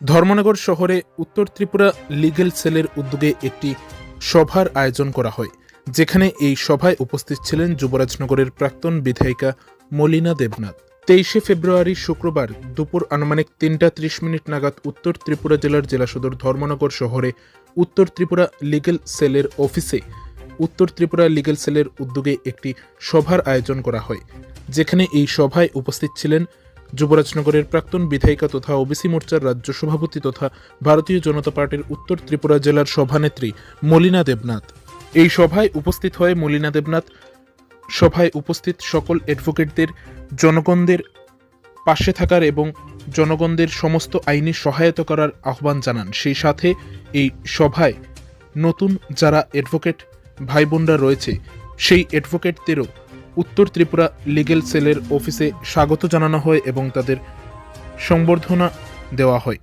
ধর্মনগর শহরে উত্তর ত্রিপুরা লিগেল সেলের উদ্যোগে একটি সভার আয়োজন করা হয়, যেখানে এই সভায় উপস্থিত ছিলেন যুবরাজনগরের প্রাক্তন বিধায়িকা মলিনা দেবনাথ। তেইশে ফেব্রুয়ারি শুক্রবার দুপুর আনুমানিক তিনটা ত্রিশ মিনিট নাগাদ উত্তর ত্রিপুরা জেলার জেলা সদর ধর্মনগর শহরে উত্তর ত্রিপুরা লিগেল সেলের অফিসে উত্তর ত্রিপুরা লিগেল সেলের উদ্যোগে একটি সভার আয়োজন করা হয়, যেখানে এই সভায় উপস্থিত ছিলেন যুবরাজনগরের প্রাক্তন বিধায়িকা তথা ওবিসি মোর্চার রাজ্য সভাপতি তথা ভারতীয় জনতা পার্টির উত্তর ত্রিপুরা জেলার সভানেত্রী মলিনা দেবনাথ। এই সভায় উপস্থিত হয়ে মলিনা দেবনাথ। সভায় উপস্থিত সকল অ্যাডভোকেটদের, জনগণদের পাশে থাকার এবং জনগণদের সমস্ত আইনি সহায়তা করার আহ্বান জানান। সেই সাথে এই সভায় নতুন যারা অ্যাডভোকেট ভাই বোনরা রয়েছে, সেই অ্যাডভোকেটদেরও উত্তর ত্রিপুরা লিগেল সেলের অফিসে স্বাগত জানানো হয় এবং তাদের সংবর্ধনা দেওয়া হয়।